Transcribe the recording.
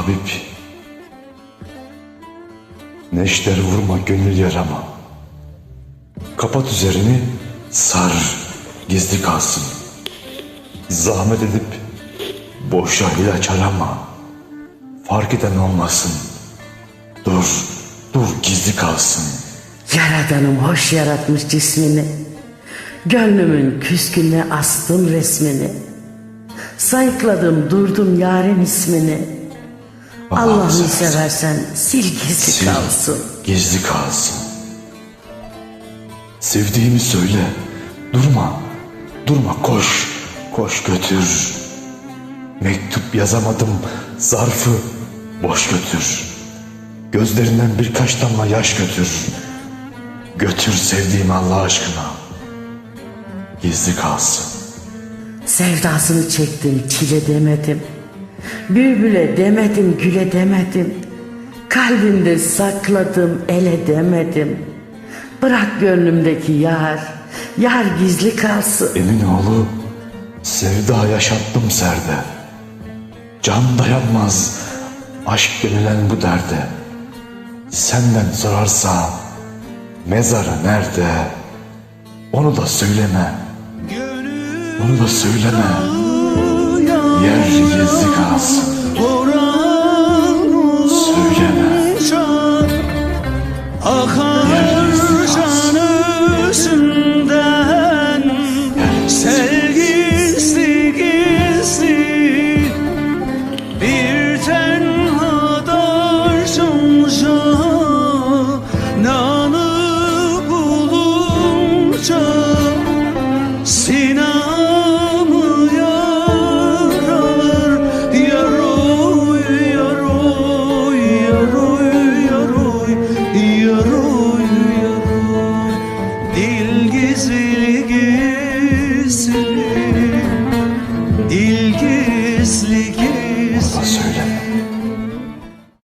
Habib. Neşter vurma gönül yarama. Kapat üzerini sar gizli kalsın. Zahmet edip boşa ilaç arama. Fark eden olmasın. Dur, dur gizli kalsın. Yaradanım hoş yaratmış cismini. Gönlümün küskününe astım resmini. Sayıkladım durdum yarın ismini. Allah'ını seversen sil gizli Sil, kalsın. Gizli kalsın. Sevdiğimi söyle. Durma. Durma koş. Koş götür. Mektup yazamadım. Zarfı boş götür. Gözlerinden birkaç damla yaş götür. Götür sevdiğim Allah aşkına. Gizli kalsın. Sevdasını çektim çile demedim. Bülbüle demedim güle demedim. Kalbimde sakladım ele demedim. Bırak gönlümdeki yar, yar gizli kalsın. Emin oğlu sevda yaşattım serde. Can dayanmaz aşk denilen bu derde. Senden sorarsa mezarı nerede? Onu da söyleme. Onu da söyleme. Yer gizli kalsın. Söyleme. Akar gizli gizli. Söyle.